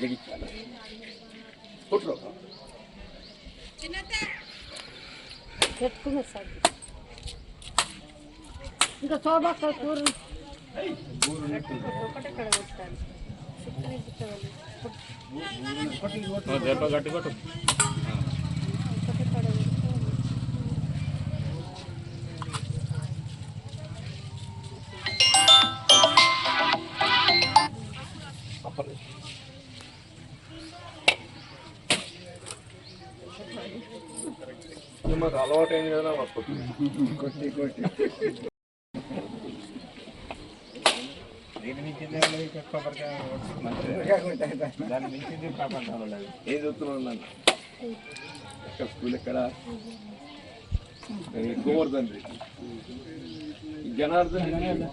జగిత్యాల కొట్టులో పెట్టుకున్నా సార్ ఇంకా శోభక్క కూర గట్టి కొట్టు. మాకు అలవాటు అయింది కదా కొట్టి కొట్టి దీని మించింది కొబ్బరికాయ దాని మించింది ప్రపంచంలో లేదు ఏం చెప్తున్నాను నన్ను ఎక్కడ స్కూల్ ఎక్కడ గోవర్ధన్ రెడ్డి ఈ జనార్దన్ రెడ్డి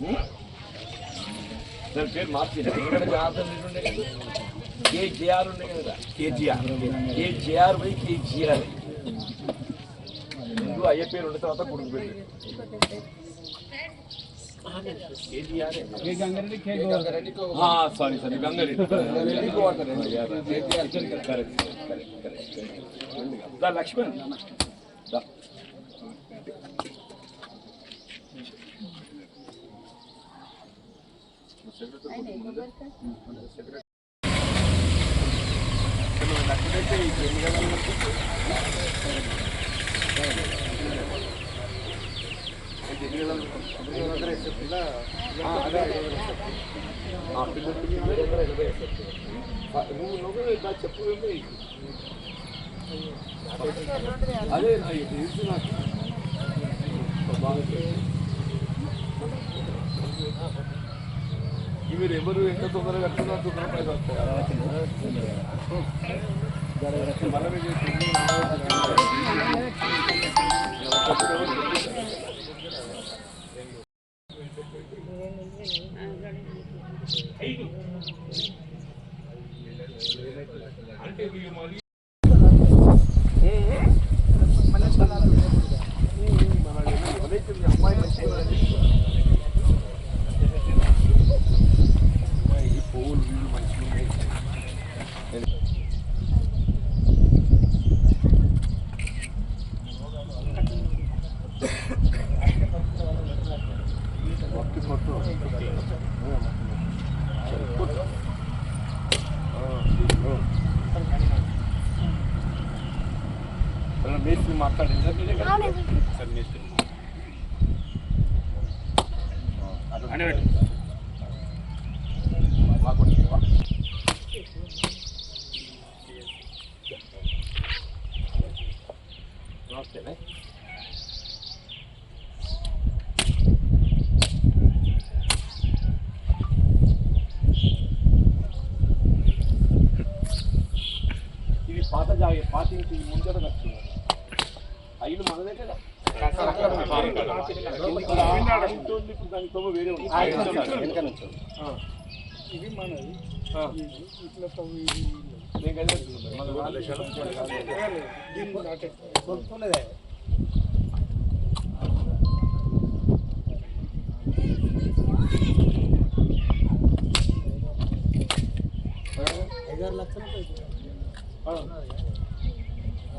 హ్మ్? దాని పేరు మార్చింది ఇక్కడ జనార్దన్ రెడ్డి ఉండే కదా కేజీఆర్ ఉండే కదా? కేజీఆర్ కేజీఆర్ పోయి కేజీఆర్ ముందు అయ్య పేరు ఉండే తర్వాత కొడుకు పేరు సారీ సారీ గంగారెడ్డి. లక్ష్మణ్. దా ఆ పిల్లలకి వేరే దగ్గర ఇరవై ఆ, నువ్వు నువ్వు ఇలా చెప్పు ఏంటి? అదే నా ఇది తెలుసు నాకు బాగా తెలుసు. ఈ మీరు ఎవరు ఎంత తొందరగా కట్టుకున్నారు తొందరగా పైసలు వస్తాయి. మనమే చేసింది, మనమే ఈ పువ్వులు వీళ్ళు మంచిగా ఉన్నాయి. కొట్టు, కొట్టు. కొట్టు. ఆ, ఓ. వాళ్ళ మేస్త్రి మాట్లాడిందా మీ దగ్గర? సరే, మేస్త్రి. అని పెట్టు మాకు వా. నమస్తేనే ఇది పాత జాగే పాత ఇంటి ముందర కట్టుకున్నారు అయిన మనదే కదా ఇది మనది ఇట్లా ఐదారు లక్షలు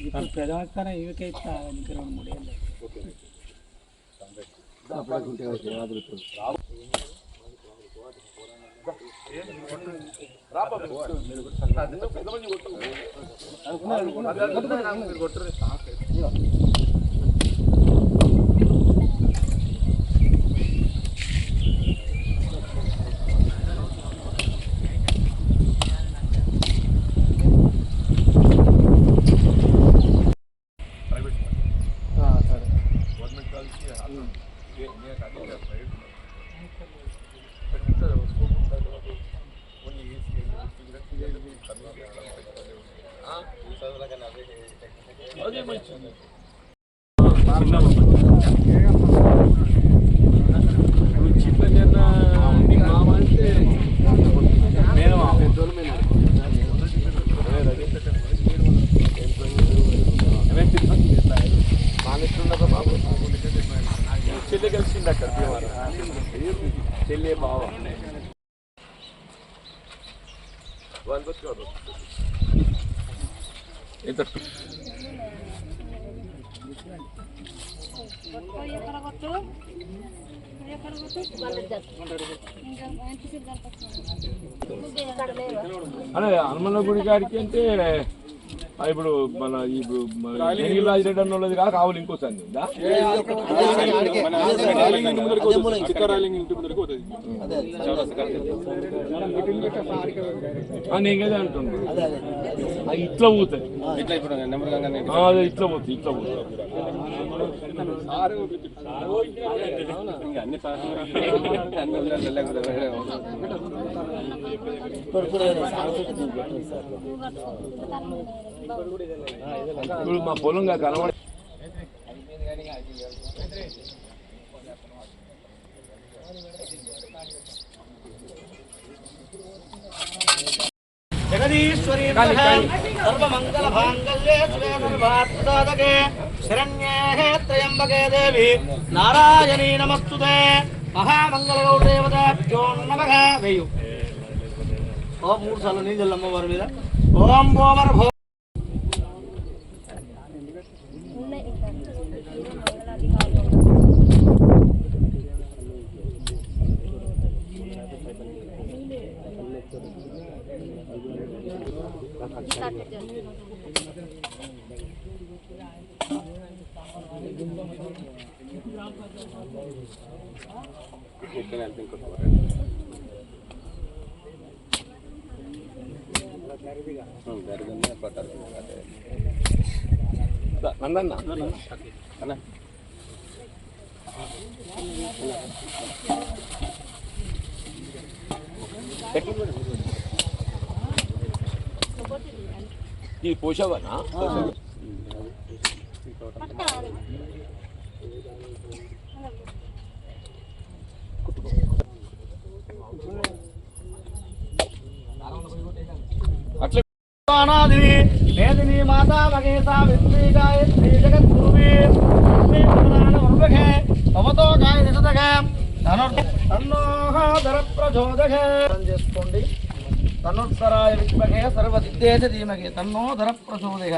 ఇప్పుడు ప్రజాస్థానం ఇవికే ఇస్తా ఇంకా రెండు మూడేళ్ళు రాబోతుంది Yeah. అదే హనుమల గుడి గారికి అంటే ఇప్పుడు మన ఇప్పుడు రాజిరెడ్డి అన్న వాళ్ళది కాక ఆవులు ఇంకో సంది ఉందా నేను కదా అంటున్నా ఆ, ఇట్లా పోతుంది ఇట్లా అదే పోతుంది ఇట్లా పోతుంది ఇంకా అన్ని ఇప్పుడు మా పొలంగా కనబడి జగదీశ్వరీ సర్వమంగళ శరణ్యే త్రయంబకే దేవి నారాయణీ నమస్తుతే మహామంగళ గౌరదేవతాభ్యో వేయు ఓం మూడు సార్లు నీళ్ళు అమ్మవారి మీద. ఓం ఓమర్ భో ఉన్నాయి ఇక్కడ వెళ్తే ఇంకొక నందన్న. అన్న. ఈ పోషవనా? అట్లా అనాది వేదిని మాతా మగేత విత్రీ గాయత్రీ జగద్గురువి లక్ష్మీ భవతో గాయ నిషదగ తన్నోహాదర ప్రచోదగ చేసుకోండి. తన్నోత్తరాయ విద్మహే సర్వదిద్దేశ ధీమహే తన్నోధర ప్రచోదయ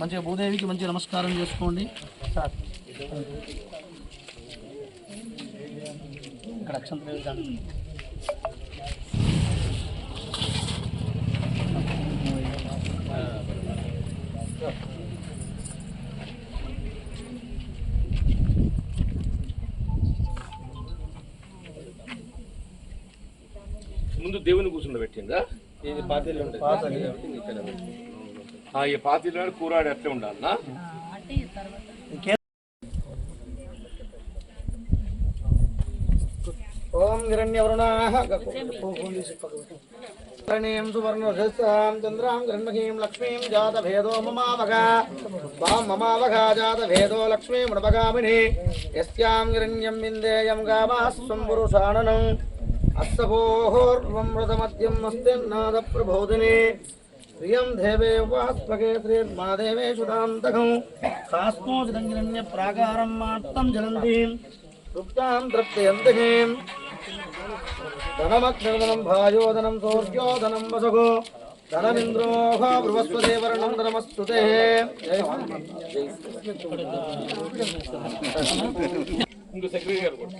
మంచిగా భూదేవికి మంచి నమస్కారం చేసుకోండి. సార్. ఇక్కడ అక్షంతలు వేద్దాం. ముందు దేవుని కూర్చుండబెట్టిందా ఇది పాతీలు ఉంటుంది పాతీలు కాబట్టి ఇక్కడ పెట్టి. ఆ, ఈ పాతిలో కూరాడు అట్లే ఉండాలనా? ఓం హిరణ్యవరుణాః రణీం సువర్ణరజసాం చంద్రాం హిరణ్మహీం లక్ష్మీం జాతభేదో మమావగ వాం మమావగ జాతభేదో లక్ష్మీం నృపగామిని యస్యాం హిరణ్యం విందేయం గామాస్వం పురుషాణనం. అస్తభోర్వమృతమద్యం అస్తిన్నాద ప్రబోధిని ప్రియం దేవే వాస్మకే శ్రీర్మాదేవేషు దాంతకం శాస్త్రోచితం హిరణ్య ప్రాకారం మాత్తం జలంతీం తృప్తాం తృప్తయంతకీం ధనమగ్నిర్ధనం భాయోధనం సౌర్యోధనం వసగో ధనమింద్రోహ బృహస్పదేవర్ణం ధనమస్తుతే ఇంకో సెక్రటరీ గారు కూడా.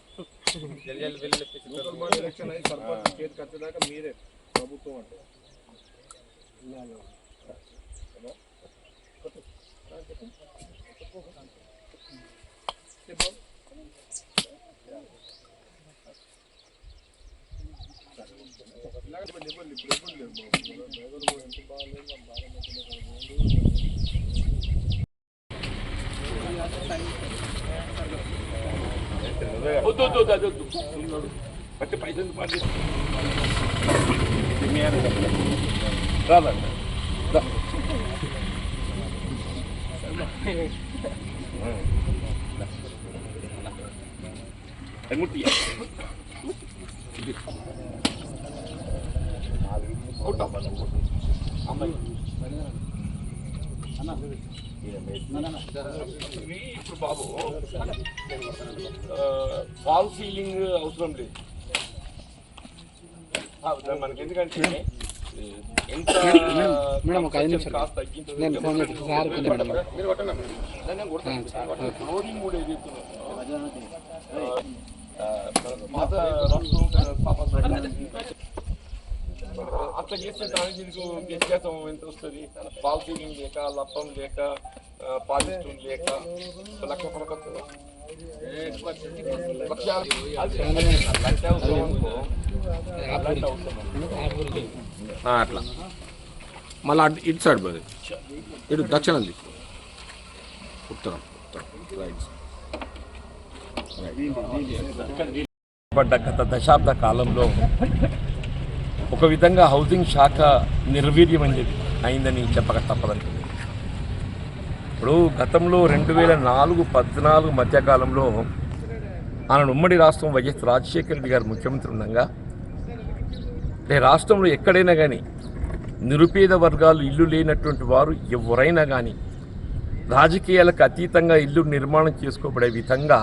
ఎలక్షన్ అయ్యి సర్పంచ్ చేతికి వచ్చేదాకా మీరే ప్రభుత్వం అంటే వద్దు వద్దు వద్దు వద్దు పట్టి పైసలు పట్టి రాదా ముట్టి ఇప్పుడు బాబు ఫాల్ సీలింగ్ అవసరం లేదు మనకి ఎందుకంటే ఎంత మేడం, ఐదు నిమిషాలు. కాస్ట్ ఫ్లోరింగ్ కూడా ఏదైతే పాత రాష్ట్రం పాప అట్లా చేస్తే దానికి దీనికి వ్యత్యాసం ఎంత వస్తుంది? పాల్ సీలింగ్ లేక లప్పం లేక పాలిస్టోన్ లేక లక్ష? లక్ష- అవసరం అట్లా. మళ్ళీ అటు ఇటు సైడ్ పోదు ఇటు దక్షిణం దిక్కు. ఉత్తరం ఉత్తరం. పడ్డ గత దశాబ్ద కాలంలో ఒక విధంగా హౌసింగ్ శాఖ నిర్వీర్యం అని చెప్పి అయిందని చెప్పక తప్పదండి. ఇప్పుడు గతంలో రెండు వేల నాలుగు పద్నాలుగు మధ్యకాలంలో ఆనాడు ఉమ్మడి రాష్ట్రం వైఎస్ రాజశేఖర రెడ్డి గారు ముఖ్యమంత్రి ఉండగా అంటే రాష్ట్రంలో ఎక్కడైనా కానీ నిరుపేద వర్గాలు ఇల్లు లేనటువంటి వారు ఎవరైనా కానీ రాజకీయాలకు అతీతంగా ఇల్లు నిర్మాణం చేసుకోబడే విధంగా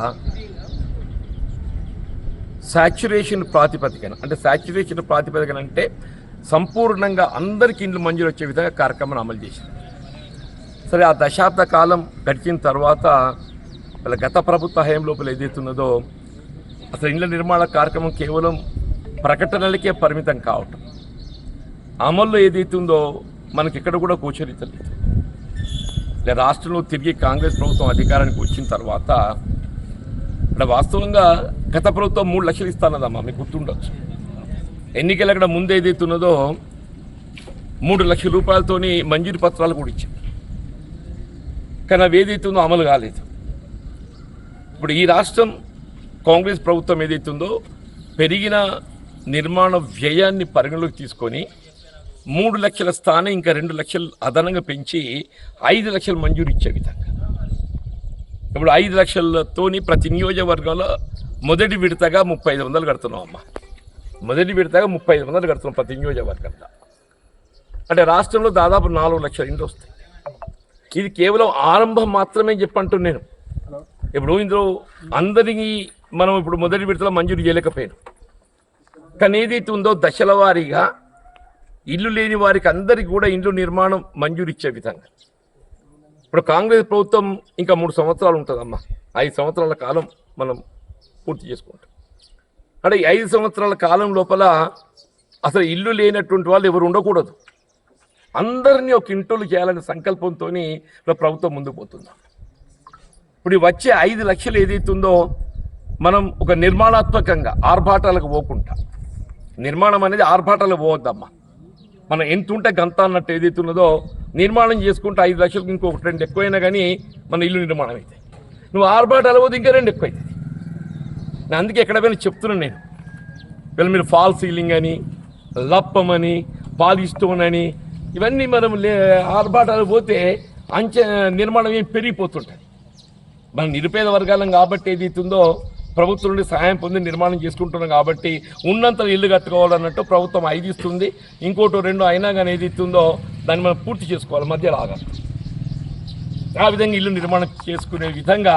సాచ్యురేషన్ ప్రాతిపదికన అంటే సాచ్యురేషన్ ప్రాతిపదికన అంటే సంపూర్ణంగా అందరికీ ఇండ్లు మంజూరు వచ్చే విధంగా కార్యక్రమాన్ని అమలు చేసింది. సరే ఆ దశాబ్ద కాలం గడిచిన తర్వాత వాళ్ళ గత ప్రభుత్వ హయాం లోపల ఏదైతున్నదో అసలు ఇండ్ల నిర్మాణ కార్యక్రమం కేవలం ప్రకటనలకే పరిమితం కావటం. అమల్లో ఏదైతుందో మనకి ఇక్కడ కూడా గోచరించలేదు రాష్ట్రంలో తిరిగి కాంగ్రెస్ ప్రభుత్వం అధికారానికి వచ్చిన తర్వాత ఇక్కడ వాస్తవంగా గత ప్రభుత్వం మూడు లక్షలు ఇస్తానదమ్మా మీకు గుర్తుండొచ్చు. ఎన్నికల అక్కడ ముందు ఏదైతే ఉన్నదో మూడు లక్షల రూపాయలతోని మంజూరు పత్రాలు కూడా ఇచ్చాం కానీ అవి ఏదైతే ఉందో అమలు కాలేదు. ఇప్పుడు ఈ రాష్ట్రం కాంగ్రెస్ ప్రభుత్వం ఏదైతే ఉందో పెరిగిన నిర్మాణ వ్యయాన్ని పరిగణలోకి తీసుకొని మూడు లక్షల స్థానం ఇంకా రెండు లక్షలు అదనంగా పెంచి ఐదు లక్షలు మంజూరు ఇచ్చే విధంగా. ఇప్పుడు ఐదు లక్షలతోని ప్రతి నియోజకవర్గంలో మొదటి విడతగా ముప్పై ఐదు వందలు కడుతున్నాం అమ్మ. మొదటి విడతగా ముప్పై ఐదు వందలు కడుతున్నాం ప్రతి నియోజకవర్గంలో. అంటే రాష్ట్రంలో దాదాపు నాలుగు లక్షల ఇండ్లు వస్తాయి. ఇది కేవలం ఆరంభం మాత్రమే చెప్పంటూ నేను. ఇప్పుడు ఇందులో అందరికీ మనం ఇప్పుడు మొదటి విడతలో మంజూరు చేయలేకపోయాను. కానీ ఏదైతే ఉందో దశల వారీగా ఇల్లు లేని వారికి అందరికీ కూడా ఇండ్లు నిర్మాణం మంజూరు ఇచ్చే విధంగా. ఇప్పుడు కాంగ్రెస్ ప్రభుత్వం ఇంకా మూడు సంవత్సరాలు ఉంటుందమ్మా. ఐదు సంవత్సరాల కాలం మనం పూర్తి చేసుకుంటాం. అంటే ఈ ఐదు సంవత్సరాల కాలం లోపల అసలు ఇల్లు లేనటువంటి వాళ్ళు ఎవరు ఉండకూడదు. అందరినీ ఒక ఇంటోలు చేయాలనే సంకల్పంతో ప్రభుత్వం ముందుకు పోతుంది. ఇప్పుడు వచ్చే ఐదు లక్షలు ఏదైతుందో మనం ఒక నిర్మాణాత్మకంగా ఆర్భాటాలకు పోకుండా నిర్మాణం అనేది ఆర్భాటాలకు పోవద్దమ్మా. మనం ఎంత ఉంటే గంత అన్నట్టు ఏదైతే ఉన్నదో నిర్మాణం చేసుకుంటే ఐదు లక్షలకు ఇంకొకటి రెండు ఎక్కువైనా కానీ మన ఇల్లు నిర్మాణం అయితే నువ్వు ఆర్భాటాలు పోతే ఇంకా రెండు ఎక్కువ అవుతుంది నేను అందుకే ఎక్కడ పోయినా చెప్తున్నాను నేను. వీళ్ళ మీరు ఫాల్ సీలింగ్ అని లప్పం అని పాలిస్టోన్ అని ఇవన్నీ మనం లే ఆర్భాటాలు పోతే అంచె నిర్మాణం ఏం పెరిగిపోతుంటుంది. మనం నిరుపేద వర్గాలం కాబట్టి ఏదైతుందో ప్రభుత్వం నుండి సహాయం పొంది నిర్మాణం చేసుకుంటున్నాం కాబట్టి ఉన్నంత ఇల్లు కట్టుకోవాలన్నట్టు ప్రభుత్వం ఐదు ఇస్తుంది ఇంకోటి రెండు అయినా కానీ ఏది ఇస్తుందో దాన్ని మనం పూర్తి చేసుకోవాలి. మధ్యలో ఆగాలి. ఆ విధంగా ఇల్లు నిర్మాణం చేసుకునే విధంగా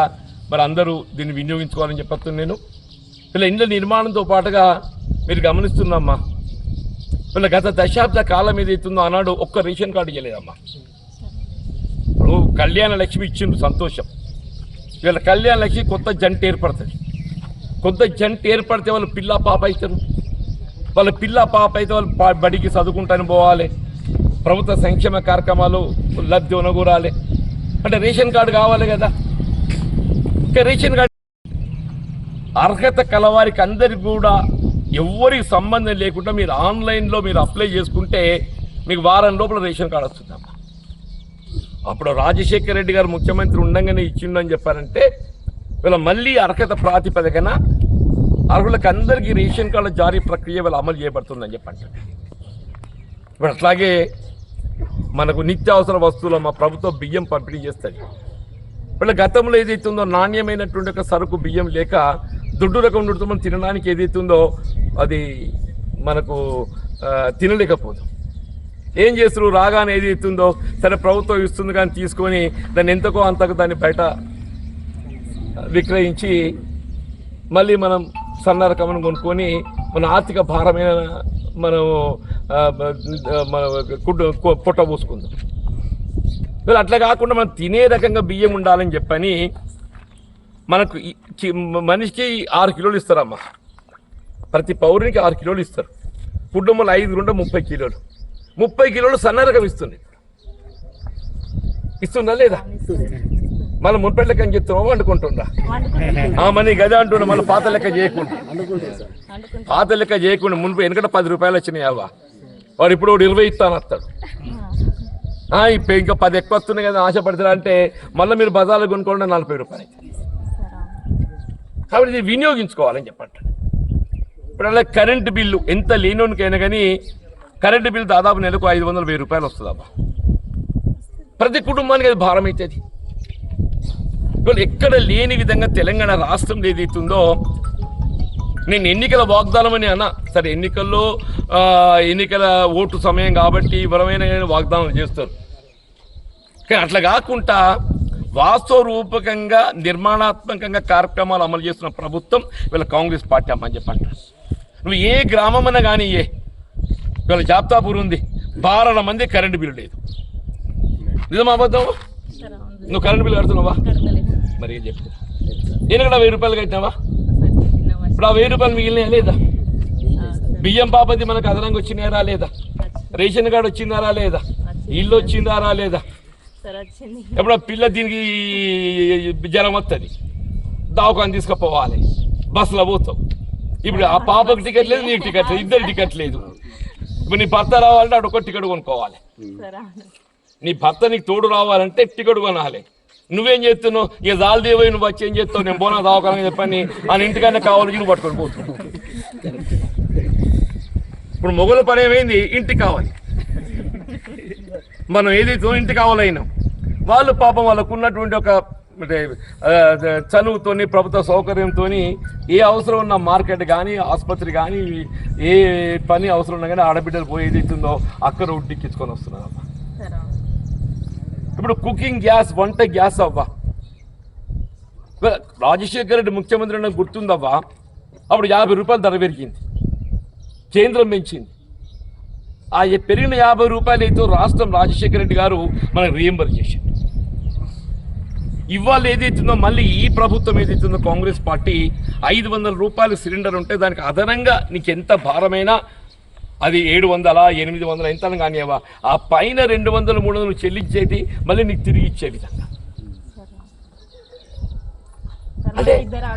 మరి అందరూ దీన్ని వినియోగించుకోవాలని చెప్పొచ్చు నేను. వీళ్ళ ఇండ్ల నిర్మాణంతో పాటుగా మీరు గమనిస్తున్నామ్మా. వీళ్ళ గత దశాబ్ద కాలం ఏదైతుందో ఆనాడు ఒక్క రేషన్ కార్డు ఇవ్వలేదమ్మా ఇప్పుడు కళ్యాణ లక్ష్మి ఇచ్చిండ్రు సంతోషం. వీళ్ళ కళ్యాణ లక్ష్మి కొత్త జంట ఏర్పడుతుంది. కొంత జంట ఏర్పడితే వాళ్ళు పిల్ల పాప అవుతారు. వాళ్ళ పిల్ల పాప అయితే వాళ్ళు పా- బడికి చదువుకుంటాను పోవాలి. ప్రభుత్వ సంక్షేమ కార్యక్రమాలు లబ్ధి ఉనగూరాలి అంటే రేషన్ కార్డు కావాలి కదా. ఇంకా రేషన్ కార్డు అర్హత కలవారికి అందరికి కూడా ఎవరికి సంబంధం లేకుండా మీరు ఆన్లైన్లో మీరు అప్లై చేసుకుంటే మీకు వారం లోపల రేషన్ కార్డు వస్తుందమ్మా. అప్పుడు రాజశేఖర రెడ్డి గారు ముఖ్యమంత్రి ఉండంగానే ఇచ్చిండని చెప్పారంటే వీళ్ళ మళ్ళీ అర్హత ప్రాతిపదికన అర్హులకు అందరికీ రేషన్ కార్డుల జారీ ప్రక్రియ వీళ్ళు అమలు చేయబడుతుందని చెప్పండి. ఇప్పుడు అట్లాగే మనకు నిత్యావసర వస్తువులు మా ప్రభుత్వం బియ్యం పంపిణీ చేస్తుంది. వీళ్ళ గతంలో ఏదైతే ఉందో నాణ్యమైనటువంటి ఒక సరుకు బియ్యం లేక దుడ్డు రకం దుడ్డుతో మనం తినడానికి ఏదైతే ఉందో అది మనకు తినలేకపోదు. ఏం చేస్తారు రాగానే ఏదైతే ఉందో సరే ప్రభుత్వం ఇస్తుంది కానీ తీసుకొని దాన్ని ఎంతకో అంతకు దాన్ని బయట విక్రయించి మళ్ళీ మనం సన్న రకమును కొనుక్కొని మన ఆర్థిక భారమైన మనం ఆ, మన కుట్టు పొట్ట పోసుకుందాం. వీళ్ళు అట్లా కాకుండా మనం తినే రకంగా బియ్యం ఉండాలని చెప్పని మనకు ఈ- మనిషికి ఆరు కిలోలు ఇస్తారమ్మా. ప్రతి పౌరునికి ఆరు కిలోలు ఇస్తారు. కుటుంబంలో ఐదు ఉంటే ముప్పై కిలోలు. ముప్పై కిలోలు సన్న రకం ఇస్తుంది. ఇస్తుందా లేదా? మన ముప్పై లెక్క అని వండుకుంటుందా ఆ మనీ గదే అంటున్నా మళ్ళీ పాత లెక్క చేయకుండా. పాత లెక్క చేయకుండా మునుపు వెనకట పది రూపాయలు వచ్చినాయి అవ్వ. వాడు ఇప్పుడు వాడు ఇరవై ఇస్తాను వస్తాడు ఆ, ఇప్పుడు ఇంకా పది ఎక్కువ వస్తున్నాయి కదా ఆశపడతారా అంటే మళ్ళీ మీరు బజార్లో కొనుక్కోండి నలభై రూపాయలు అవుతుంది. కాబట్టి ఇది వినియోగించుకోవాలని చెప్పండి. ఇప్పుడు అలా కరెంటు బిల్లు ఎంత లేనోనికైనా కానీ కరెంటు బిల్లు దాదాపు నెలకు ఐదు వందల వెయ్యి రూపాయలు వస్తుంది అబ్బా ప్రతి కుటుంబానికి అది భారం అవుతుంది. ఇవాళ ఎక్కడ లేని విధంగా తెలంగాణ రాష్ట్రంలో ఏదైతుందో నేను ఎన్నికల వాగ్దానం అని అన్నా. సరే ఎన్నికల్లో ఎన్నికల ఓటు సమయం కాబట్టి వివరమైన వాగ్దానాలు చేస్తారు. కానీ అట్లా కాకుండా వాస్తవ రూపకంగా నిర్మాణాత్మకంగా కార్యక్రమాలు అమలు చేస్తున్న ప్రభుత్వం వీళ్ళ కాంగ్రెస్ పార్టీ అమ్మని చెప్పంటారు నువ్వు ఏ గ్రామం అన్నా కానీ ఏ. వీళ్ళ జాబ్తాపూర్ ఉంది. బారణ మంది కరెంటు బిల్లు లేదు. నిజమా అబద్ధం? నువ్వు కరెంటు బిల్లు కడుతున్నావా? మరి ఏం నేను కూడా వెయ్యి రూపాయలు కట్టినావా? ఇప్పుడు ఆ వెయ్యి రూపాయలు మిగిలినాయా లేదా? బియ్యం పాపది మనకు అదనంగా వచ్చినారా లేదా? రేషన్ కార్డు వచ్చిందారా లేదా? ఇల్లు వచ్చిందారా లేదా? ఎప్పుడు పిల్ల దీనికి జ్వరం వస్తుంది దవాఖాన తీసుకుపోవాలి. బస్సులో పోతావు. ఇప్పుడు ఆ పాపకు టికెట్ లేదు నీకు టికెట్ లేదు ఇద్దరు టికెట్ లేదు. ఇప్పుడు నీ భర్త రావాలంటే అటు ఒక టికెట్ కొనుక్కోవాలి. నీ భర్త నీకు తోడు రావాలంటే టికెట్ కొనాలి. నువ్వేం చేస్తున్నావు? ఇక జాలదేవై నువ్వు వచ్చి ఏం చేస్తావు? నేను బోనా దావకాలని చెప్పని ఆ ఇంటికన్నా కావాలి నువ్వు పట్టుకొని పోతున్నావు ఇప్పుడు మొగల పని ఏమైంది? ఇంటికి కావాలి. మనం ఏదైతే ఇంటికి కావాలైనాం వాళ్ళు పాపం వాళ్ళకు ఉన్నటువంటి ఒక అంటే ప్రభుత్వ సౌకర్యంతో ఏ అవసరం ఉన్న మార్కెట్ కానీ ఆసుపత్రి కానీ ఏ పని అవసరం ఉన్నా కానీ ఆడబిడ్డలు పోయి ఏదైతుందో అక్కడ ఉడ్డిక్కించుకొని వస్తున్నారు. అమ్మా ఇప్పుడు కుకింగ్ గ్యాస్ వంట గ్యాస్ అవ్వా? ఇవాళ రాజశేఖర రెడ్డి ముఖ్యమంత్రి ఉన్న గుర్తుందవ్వా? అప్పుడు యాభై రూపాయలు ధర పెరిగింది. కేంద్రం పెంచింది. ఆ పెరిగిన యాభై రూపాయలు అయితే రాష్ట్రం రాజశేఖర రెడ్డి గారు మనకు రియంబర్ చేసింది ఇవాళ ఏదైతుందో మళ్ళీ ఈ ప్రభుత్వం ఏదైతుందో కాంగ్రెస్ పార్టీ ఐదు వందల రూపాయలు సిలిండర్ ఉంటే దానికి అదనంగా నీకు ఎంత భారమైనా అది ఏడు వందల ఎనిమిది వందల ఎంత కానివ్వా ఆ పైన రెండు వందలు మూడు వందలు చెల్లించేది మళ్ళీ నీకు తిరిగి ఇచ్చే విధంగా. ఇద్దరు